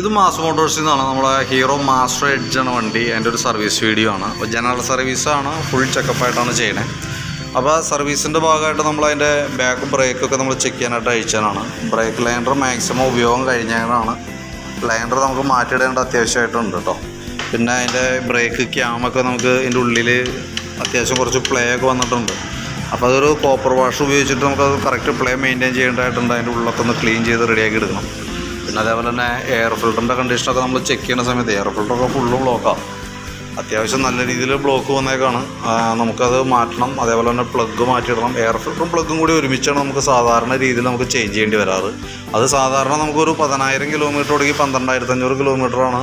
ഇത് മാസ് മോട്ടോഴ്സിൽ നിന്നാണ് നമ്മുടെ ഹീറോ മാസ്റ്റർ എഡ്ജ് ആണ് വണ്ടി. അതിന്റെ ഒരു സർവീസ് വീഡിയോ ആണ്. അപ്പോൾ ജനറൽ സർവീസാണ് ഫുൾ ചെക്കപ്പായിട്ടാണ് ചെയ്യണേ അപ്പോൾ സർവീസിന്റെ ഭാഗമായിട്ട് നമ്മൾ അതിന്റെ ബാക്ക് ബ്രേക്കൊക്കെ നമ്മൾ ചെക്ക് ചെയ്യാനായിട്ട് അയച്ചതാണ്. ബ്രേക്ക് ലൈനർ മാക്സിമം ഉപയോഗം കഴിഞ്ഞാണ് ലൈനർ നമുക്ക് മാറ്റിയിടേണ്ട അത്യാവശ്യമായിട്ടുണ്ട് കേട്ടോ പിന്നെ അതിന്റെ ബ്രേക്ക് ക്യാമൊക്കെ നമുക്ക് ഇതിന്റെ ഉള്ളിൽ അത്യാവശ്യം കുറച്ച് പ്ലേ ഒക്കെ വന്നിട്ടുണ്ട്. അപ്പോൾ അതൊരു കോപ്പർ വാഷ് ഉപയോഗിച്ചിട്ട് നമുക്കത് കറക്റ്റ് പ്ലേ മെയിന്റെയിൻ ചെയ്യേണ്ടതായിട്ടുണ്ട്. അതിന്റെ ഉള്ളൊക്കെ ഒന്ന് ക്ലീൻ ചെയ്ത് റെഡിയാക്കി എടുക്കണം. പിന്നെ അതേപോലെ തന്നെ എയർ ഫിൽറ്ററിന്റെ കണ്ടീഷനൊക്കെ നമ്മൾ ചെക്ക് ചെയ്യുന്ന സമയത്ത് എയർ ഫിൽറ്ററൊക്കെ ഫുള്ള് ബ്ലോക്കാണ് അത്യാവശ്യം നല്ല രീതിയിൽ ബ്ലോക്ക് വന്നേക്കാണ്. നമുക്കത് മാറ്റണം. അതേപോലെ തന്നെ പ്ലഗ് മാറ്റിയിടണം. എയർ ഫിൽറ്ററും പ്ലഗും കൂടി ഒരുമിച്ചാണ് നമുക്ക് സാധാരണ രീതിയിൽ നമുക്ക് ചേഞ്ച് ചെയ്യേണ്ടി വരാറ്. അത് സാധാരണ നമുക്കൊരു പതിനായിരം കിലോമീറ്റർ തുടങ്ങി പന്ത്രണ്ടായിരത്തി അഞ്ഞൂറ് കിലോമീറ്ററാണ്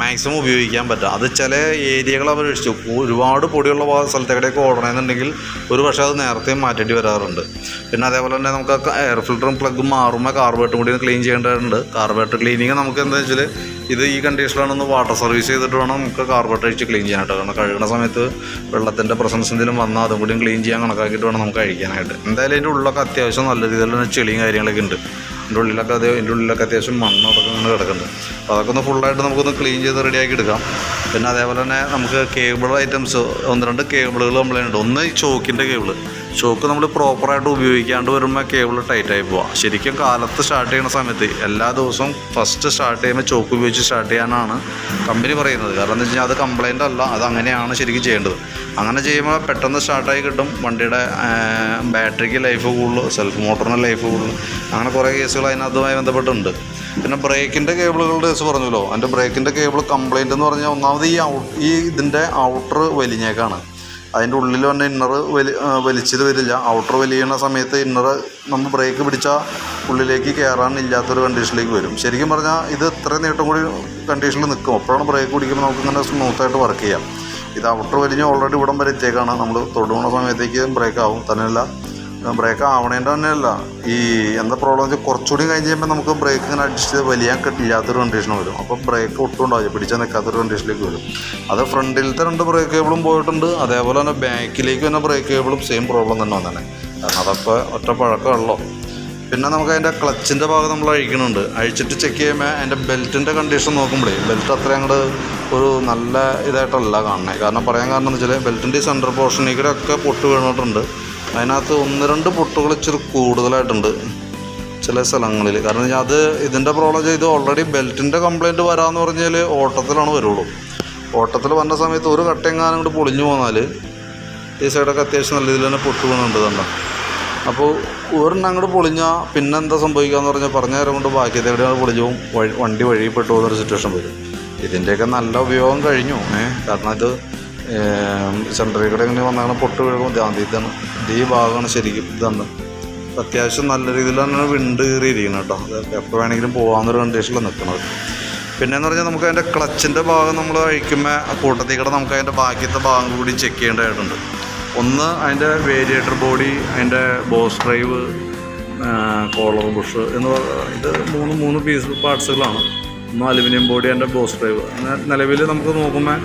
മാക്സിമം ഉപയോഗിക്കാൻ പറ്റുക. അത് ചില ഏരിയകൾ അപേക്ഷിച്ച് ഒരുപാട് പൊടിയുള്ള സ്ഥലത്തേക്കൊക്കെ ഓടണമെന്നുണ്ടെങ്കിൽ ഒരു പക്ഷേ അത് നേരത്തെ മാറ്റേണ്ടി വരാറുണ്ട്. പിന്നെ അതേപോലെ തന്നെ നമുക്ക് എയർ ഫിൽറ്ററും പ്ലഗും മാറുമ്പോൾ കാർബേറ്റും കൂടി ക്ലീൻ ചെയ്യേണ്ടതുണ്ട്. കാർബേറ്റർ ക്ലീനിങ് നമുക്ക് എന്താ വെച്ചാൽ ഇത് ഈ കണ്ടീഷനിലാണെന്ന് വാട്ടർ സർവീസ് ചെയ്തിട്ട് വേണം നമുക്ക് കാർബേറ്റർ അഴിച്ച് ക്ലീൻ ചെയ്യാനായിട്ട് കാരണം കഴുകുന്ന സമയത്ത് വെള്ളത്തിന്റെ പ്രസൻസ് എന്തെങ്കിലും വന്നാൽ അതും കൂടി ക്ലീൻ ചെയ്യാൻ കണക്കാക്കിയിട്ട് വേണം നമുക്ക് കഴിക്കാനായിട്ട്. എന്തായാലും അതിന്റെ ഉള്ളിലൊക്കെ അത്യാവശ്യം നല്ല രീതിയിലുള്ള ചെളിയും കാര്യങ്ങളൊക്കെ ഉണ്ട്. എന്റെ ഉള്ളിലൊക്കെ അത് എന്റെ ഉള്ളിലൊക്കെ അത്യാവശ്യം മണ്ണൊക്കെ ഇങ്ങനെ കിടക്കുന്നുണ്ട്. അപ്പോൾ അതൊക്കെ ഒന്ന് ഫുള്ളായിട്ട് നമുക്കൊന്ന് ക്ലീൻ ചെയ്ത് റെഡിയാക്കി എടുക്കാം. പിന്നെ അതേപോലെ തന്നെ നമുക്ക് കേബിൾ ഐറ്റംസ് ഒന്ന് രണ്ട് കേബിളുകൾ കംപ്ലൈന്റ് ഉണ്ട് ഒന്ന് ഈ ചോക്കിന്റെ കേബിൾ ചോക്ക് നമ്മൾ പ്രോപ്പറായിട്ട് ഉപയോഗിക്കാണ്ട് വരുമ്പോൾ കേബിൾ ടൈറ്റായി പോവാം. ശരിക്കും കാലത്ത് സ്റ്റാർട്ട് ചെയ്യുന്ന സമയത്ത് എല്ലാ ദിവസവും ഫസ്റ്റ് സ്റ്റാർട്ട് ചെയ്യുമ്പോൾ ചോക്ക് ഉപയോഗിച്ച് സ്റ്റാർട്ട് ചെയ്യാനാണ് കമ്പനി പറയുന്നത്. കാരണം എന്താ വെച്ച് കഴിഞ്ഞാൽ അത് കംപ്ലൈന്റ് അല്ല അത് അങ്ങനെയാണ് ശരിക്കും ചെയ്യേണ്ടത്. അങ്ങനെ ചെയ്യുമ്പോൾ പെട്ടെന്ന് സ്റ്റാർട്ടായി കിട്ടും വണ്ടിയുടെ ബാറ്ററിക്ക് ലൈഫ് കൂടുതൽ സെൽഫ് മോട്ടറിന് ലൈഫ് കൂടുതൽ അങ്ങനെ കുറേ കേസുകൾ അതിനകത്തുമായി ബന്ധപ്പെട്ടുണ്ട് പിന്നെ ബ്രേക്കിന്റെ കേബിളുകളുടെ കേസ് പറഞ്ഞല്ലോ. അതിന്റെ ബ്രേക്കിന്റെ കേബിൾ കംപ്ലയിന്റ് എന്ന് പറഞ്ഞാൽ ഒന്നാമത് ഈ ഔ ഈ ഇതിന്റെ ഔട്ടർ വലിഞ്ഞേക്കാണ്. അതിന്റെ ഉള്ളിൽ വന്ന ഇന്നർ വലി വലിച്ചത് വരില്ല. ഔട്ടർ വലിയുന്ന സമയത്ത് ഇന്നർ നമ്മൾ ബ്രേക്ക് പിടിച്ചാൽ ഉള്ളിലേക്ക് കയറാനില്ലാത്തൊരു കണ്ടീഷനിലേക്ക് വരും. ശരിക്കും പറഞ്ഞാൽ ഇത് ഇത്ര നേട്ടം കൂടി കണ്ടീഷനിൽ നിൽക്കും. അപ്പോഴാണ് ബ്രേക്ക് പിടിക്കുമ്പോൾ നമുക്ക് ഇങ്ങനെ സ്മൂത്തായിട്ട് വർക്ക് ചെയ്യാം. ഇത് ഔട്ടർ വലിഞ്ഞ് ഓൾറെഡി ഇവിടം വരെ എത്തിയേക്കാണ്. നമ്മൾ തൊടുന്ന സമയത്തേക്ക് ബ്രേക്ക് ആവും. തന്നെയല്ല ബ്രേക്ക് ആവണേന്റെ തന്നെയല്ല. ഈ എന്താ പ്രോബ്ലം വെച്ചാൽ കുറച്ചുകൂടി കഴിഞ്ഞ് കഴിയുമ്പോൾ നമുക്ക് ബ്രേക്ക് ഇങ്ങനെ അഡ്ജസ്റ്റ് ചെയ്ത് കിട്ടില്ലാത്തൊരു കണ്ടീഷൻ വരും. അപ്പോൾ ബ്രേക്ക് ഒട്ടും ഉണ്ടാവില്ല. പിടിച്ചാൽ നിൽക്കാത്തൊരു കണ്ടീഷനിലേക്ക് വരും. അത് ഫ്രണ്ടിലത്തെ രണ്ട് ബ്രേക്ക് കേബിളും പോയിട്ടുണ്ട്. അതേപോലെ തന്നെ ബാക്കിലേക്ക് വന്ന ബ്രേക്ക് കേബിളും സെയിം പ്രോബ്ലം തന്നെ വന്നേ കാരണം അതൊക്കെ ഒറ്റ പഴക്കമുള്ളൂ പിന്നെ നമുക്ക് അതിന്റെ ക്ലച്ചിന്റെ ഭാഗം നമ്മൾ അഴിക്കുന്നുണ്ട് അഴിച്ചിട്ട് ചെക്ക് ചെയ്യുമ്പോൾ അതിന്റെ ബെൽറ്റിന്റെ കണ്ടീഷൻ നോക്കുമ്പോഴേ ബെൽറ്റ് അത്ര അങ്ങോട്ട് ഒരു നല്ല ഇതായിട്ടല്ല കാണുന്നത് കാരണം പറയാൻ കാരണം എന്ന് വെച്ചാൽ ബെൽറ്റിന്റെ സെന്റർ പോർഷനിൽ കൂടെ ഒക്കെ പൊട്ട് വീണിട്ടുണ്ട്. അതിനകത്ത് ഒന്ന് രണ്ട് പൊട്ടുകൾ ഇച്ചിരി കൂടുതലായിട്ടുണ്ട് ചില സ്ഥലങ്ങളിൽ. കാരണം അത് ഇതിന്റെ പ്രോബ്ലം ചെയ്ത് ഓൾറെഡി ബെൽറ്റിന്റെ കംപ്ലയിന്റ് വരാമെന്ന് പറഞ്ഞാൽ ഓട്ടത്തിലാണ് വരുള്ളൂ. ഓട്ടത്തിൽ വന്ന സമയത്ത് ഒരു കട്ടയെങ്ങാനും കൂടി പൊളിഞ്ഞു പോന്നാൽ ഈ സൈഡൊക്കെ അത്യാവശ്യം നല്ല രീതിയിൽ തന്നെ പൊട്ടു വീണുണ്ട് കണ്ടോ. അപ്പോൾ ഒരെണ്ണം അങ്ങോട്ട് പൊളിഞ്ഞാൽ പിന്നെ എന്താ സംഭവിക്കുക എന്ന് പറഞ്ഞാൽ പറഞ്ഞ നേരം കൊണ്ട് ബാക്കി എവിടെയാണ് പൊളിഞ്ഞു പോകും വഴി വണ്ടി വഴിപ്പെട്ടു പോകുന്നൊരു സിറ്റുവേഷൻ വരും. ഇതിന്റെയൊക്കെ നല്ല ഉപയോഗം കഴിഞ്ഞു. ഏഹ് കാരണം ഇത് സെന്ററിൽ കൂടെ ഇങ്ങനെ വന്നാണ് പൊട്ട് വീഴുമ്പോൾ ധ്യാനം ഇതാണ് ഇത് ഈ ഭാഗമാണ് ശരിക്കും ഇതാണ് അത്യാവശ്യം നല്ല രീതിയിൽ തന്നെ വിണ്ട് കയറിയിരിക്കണം കേട്ടോ. അത് എപ്പോൾ വേണമെങ്കിലും പോകാവുന്നൊരു കണ്ടീഷനിൽ നിൽക്കുന്നത് പിന്നെയെന്ന് പറഞ്ഞാൽ നമുക്ക് അതിന്റെ ക്ലച്ചിന്റെ ഭാഗം നമ്മൾ അഴിക്കുമ്പോൾ കൂട്ടത്തിൽ കൂടെ നമുക്ക് അതിന്റെ ബാക്കിയത്തെ ഭാഗം കൂടി ചെക്ക് ചെയ്യേണ്ടതായിട്ടുണ്ട്. ഒന്ന് അതിന്റെ വേരിയേറ്റർ ബോഡി അതിന്റെ ബോസ് ഡ്രൈവ് കോളർ ബുഷ് എന്ന് ഇത് മൂന്ന് മൂന്ന് പീസ് പാർട്സുകളാണ് ഒന്ന് അലുമിനിയം ബോഡി അതിന്റെ ബോസ് ഡ്രൈവ് അങ്ങനെ നിലവിൽ നമുക്ക് നോക്കുമ്പോൾ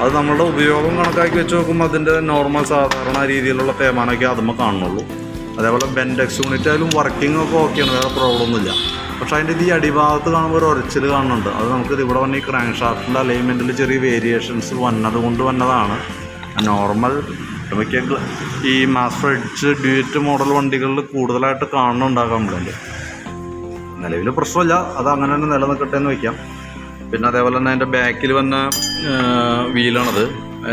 അത് നമ്മളുടെ ഉപയോഗം കണക്കാക്കി വെച്ച് നോക്കുമ്പോൾ അതിന്റെ നോർമൽ സാധാരണ രീതിയിലുള്ള തേമാനമൊക്കെ അതുമ്പോൾ കാണുന്നുള്ളൂ. അതേപോലെ ബെൻഡെക്സ് യൂണിറ്റ് ആയാലും വർക്കിംഗ് ഒക്കെ ഓക്കെയാണ് വേറെ പ്രോബ്ലം ഒന്നുമില്ല. പക്ഷേ അതിന്റെ ഈ അടിഭാഗത്ത് കാണുമ്പോൾ ഒരു ഉരച്ചിൽ കാണുന്നുണ്ട്. അത് നമുക്ക് ഇവിടെ വന്ന ഈ ക്രാങ്ക് ഷാഫ്റ്റിന്റെ അലൈൻമെന്റിൽ ചെറിയ വേരിയേഷൻസ് വന്നത് കൊണ്ട് വന്നതാണ്. നോർമൽ മിക്ക ഈ മാസ് ഫ്രിഡ്ജ് ഡ്യൂറ്റ് മോഡൽ വണ്ടികളിൽ കൂടുതലായിട്ട് കാണുന്നുണ്ടാകാൻ കംപ്ലൈന്റ് നിലവിൽ പ്രശ്നമില്ല. അത് അങ്ങനെ തന്നെ നിലനിൽക്കട്ടെ എന്ന് വയ്ക്കാം. പിന്നെ അതേപോലെ തന്നെ അതിന്റെ ബാക്കിൽ വന്ന വീലാണത്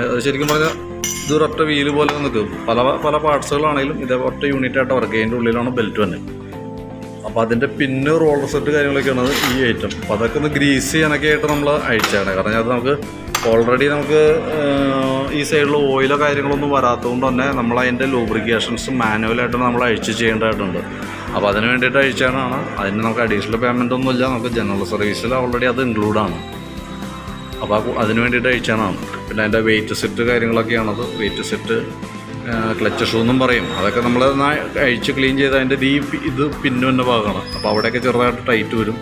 അത് ശരിക്കും പറഞ്ഞാൽ ഇത് ഒരൊറ്റ വീൽ പോലെ നിൽക്കും. പല പല പാർട്സുകളാണെങ്കിലും ഇതേ ഒറ്റ യൂണിറ്റ് ആയിട്ട് വർക്ക് ചെയ്യുന്നതിന്റെ ഉള്ളിലാണ് ബെൽറ്റ് തന്നെ അപ്പോൾ അതിന്റെ പിന്നെ റോളർ സെറ്റ് കാര്യങ്ങളൊക്കെയാണ് ഈ ഐറ്റം അപ്പോൾ അതൊക്കെ ഒന്ന് ഗ്രീസ് ചെയ്യാനൊക്കെ ആയിട്ട് നമ്മൾ അയച്ചാണ് കാരണം അത് നമുക്ക് ഓൾറെഡി നമുക്ക് ഈ സൈഡിൽ ഓയിലോ കാര്യങ്ങളൊന്നും വരാത്തതുകൊണ്ട് തന്നെ നമ്മൾ അതിന്റെ ലൂബ്രിക്കേഷൻസ് മാനുവലായിട്ട് നമ്മൾ അഴിച്ച് ചെയ്യേണ്ടതായിട്ടുണ്ട്. അപ്പോൾ അതിന് വേണ്ടിയിട്ട് അഴിച്ചാണ് അതിന് നമുക്ക് അഡീഷണൽ പേയ്മെന്റ് ഒന്നുമില്ല നമുക്ക് ജനറൽ സർവീസിൽ ഓൾറെഡി അത് ഇൻക്ലൂഡാണ് അപ്പോൾ അതിന് വേണ്ടിയിട്ട് അഴിച്ചാണ് പിന്നെ അതിന്റെ വെയിറ്റ് സെറ്റ് കാര്യങ്ങളൊക്കെയാണത്. വെയിറ്റ് സെറ്റ് ക്ലച്ച് ഷൂ എന്നും പറയും. അതൊക്കെ നമ്മൾ അഴിച്ച് ക്ലീൻ ചെയ്ത് അതിന്റെ ഈ ഇത് പിന്നു തന്നെ ഭാഗമാണ് അപ്പോൾ അവിടെയൊക്കെ ചെറുതായിട്ട് ടൈറ്റ് വരും.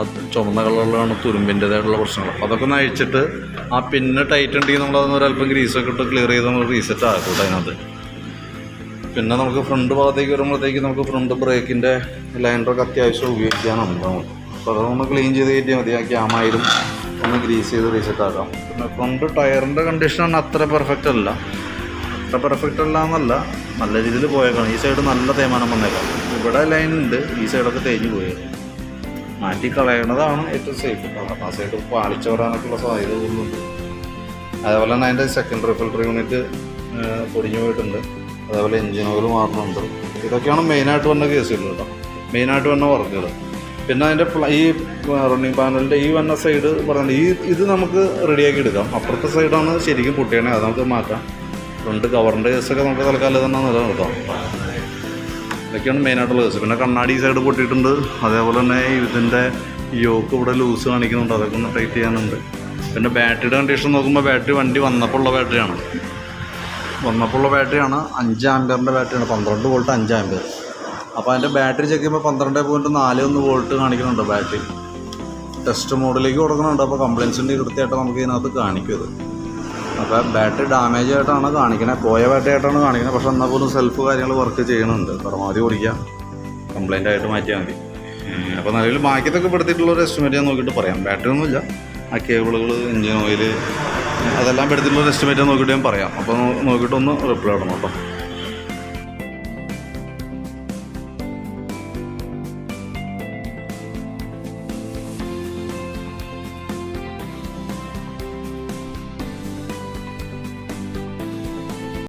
അത് ചുമന്ന കളറിലാണ് തുരുമ്പിന്റേതായിട്ടുള്ള പ്രശ്നങ്ങൾ. അപ്പോൾ അതൊക്കെ ഒന്ന് അഴിച്ചിട്ട് ആ പിന്ന് ടൈറ്റ് ഉണ്ടെങ്കിൽ നമ്മളതൊന്ന് ഒരല്പം ഗ്രീസൊക്കെ ഇട്ട് ക്ലിയർ ചെയ്ത് നമ്മൾ റീസെറ്റ് ആക്കും അതിനകത്ത്. പിന്നെ നമുക്ക് ഫ്രണ്ട് ഭാഗത്തേക്ക് വരുമ്പോഴത്തേക്ക് നമുക്ക് ഫ്രണ്ട് ബ്രേക്കിന്റെ ലൈനറൊക്കെ അത്യാവശ്യം ഉപയോഗിക്കാനുണ്ട് നമുക്ക് അപ്പോൾ അതൊന്ന് ക്ലീൻ ചെയ്ത് കയറ്റിയാൽ മതി. ആ ക്യാമായാലും ഒന്ന് ഗ്രീസ് ചെയ്ത് റീസെറ്റ് ആക്കാം. പിന്നെ ഫ്രണ്ട് ടയറിന്റെ കണ്ടീഷൻ അത്ര പെർഫെക്റ്റ് അല്ല. അത്ര പെർഫെക്റ്റ് അല്ല എന്നല്ല. നല്ല രീതിയിൽ പോയേക്കാണ്. ഈ സൈഡ് നല്ല തേമാനം വന്നേക്കാം. ഇവിടെ ലൈൻ ഉണ്ട്. ഈ സൈഡൊക്കെ തേഞ്ഞ് പോയത് മാറ്റി കളയണതാണ് ഏറ്റവും സേഫ് കാരണം ആ സൈഡ് പാളിച്ച വരാനൊക്കെയുള്ള സാധ്യത കൂടുതലുണ്ട്. അതേപോലെ തന്നെ അതിന്റെ സെക്കൻഡ് റിഫിൽട്ടർ യൂണിറ്റ് പൊടിഞ്ഞു പോയിട്ടുണ്ട്. അതേപോലെ എൻജിൻ ഓയിൽ മാറുന്നുണ്ട് ഇതൊക്കെയാണ് മെയിനായിട്ട് വന്ന കേസുകൾ കേട്ടോ. മെയിനായിട്ട് വന്ന വർക്കുകൾ. പിന്നെ അതിന്റെ ഈ റണ്ണിങ് പാനലിന്റെ ഈ വന്ന സൈഡ് പറഞ്ഞിട്ട് ഈ ഇത് നമുക്ക് റെഡിയാക്കി എടുക്കാം. അപ്പുറത്തെ സൈഡാണ് ശരിക്കും പൊട്ടിയണേ അത് നമുക്ക് മാറ്റാം. ഫ്രണ്ട് കവറിന്റെ കേസൊക്കെ നമുക്ക് തൽക്കാലം തന്നെ നിലനിർത്താം ഇതൊക്കെയാണ് മെയിനായിട്ടുള്ള കേസ്. പിന്നെ കണ്ണാടി സൈഡ് പൊട്ടിയിട്ടുണ്ട്. അതേപോലെ തന്നെ ഇതിന്റെ യോക്ക് ഇവിടെ ലൂസ് കാണിക്കുന്നുണ്ട്. അതൊക്കെ ഒന്ന് ടൈറ്റ് ചെയ്യാനുണ്ട്. പിന്നെ ബാറ്ററിയുടെ കണ്ടീഷൻ നോക്കുമ്പോൾ ബാറ്ററി വണ്ടി വന്നപ്പോൾ ഉള്ള ബാറ്ററിയാണ് വന്നപ്പോൾ ഉള്ള ബാറ്ററിയാണ് അഞ്ച് ആംബിയറിന്റെ ബാറ്ററിയാണ്. പന്ത്രണ്ട് വോൾട്ട് അഞ്ച് ആംബിയർ അപ്പോൾ അതിന്റെ ബാറ്ററി ചെക്ക് ചെയ്യുമ്പോൾ പന്ത്രണ്ട് പോയിന്റ് നാല് ഒന്ന് വോൾട്ട് കാണിക്കുന്നുണ്ട് ബാറ്ററി. ടെസ്റ്റ് മോഡിലേക്ക് കൊടുക്കുന്നുണ്ട്. അപ്പോൾ കംപ്ലയിൻസിന്റെ കൃത്യമായിട്ട് നമുക്ക് ഇതിനകത്ത് കാണിക്കും ഇത് അപ്പോൾ ബാറ്ററി ഡാമേജ് ആയിട്ടാണ് കാണിക്കുന്നത് പോയ ബാറ്ററി ആയിട്ടാണ് കാണിക്കുന്നത് പക്ഷേ എന്നാൽ പോലും സെൽഫ് കാര്യങ്ങൾ വർക്ക് ചെയ്യുന്നുണ്ട്. പരമാവധി ഓടിക്കുക. കംപ്ലയിന്റ് ആയിട്ട് മാറ്റിയാൽ മതി. അപ്പോൾ നിലവിൽ ബാക്കിയതൊക്കെ പെടുത്തിയിട്ടുള്ള ഒരു എസ്റ്റിമേറ്റ് ഞാൻ നോക്കിയിട്ട് പറയാം. ബാറ്ററി ഒന്നുമില്ല. ആ കേബിളുകൾ എഞ്ചിൻ ഓയിൽ അതെല്ലാം പെടുത്തിയിട്ടുള്ള എസ്റ്റിമേറ്റ് നോക്കിയിട്ട് ഞാൻ പറയാം. അപ്പോൾ നോക്കിയിട്ട് ഒന്ന് റിപ്ലൈ ഇടണം കേട്ടോ.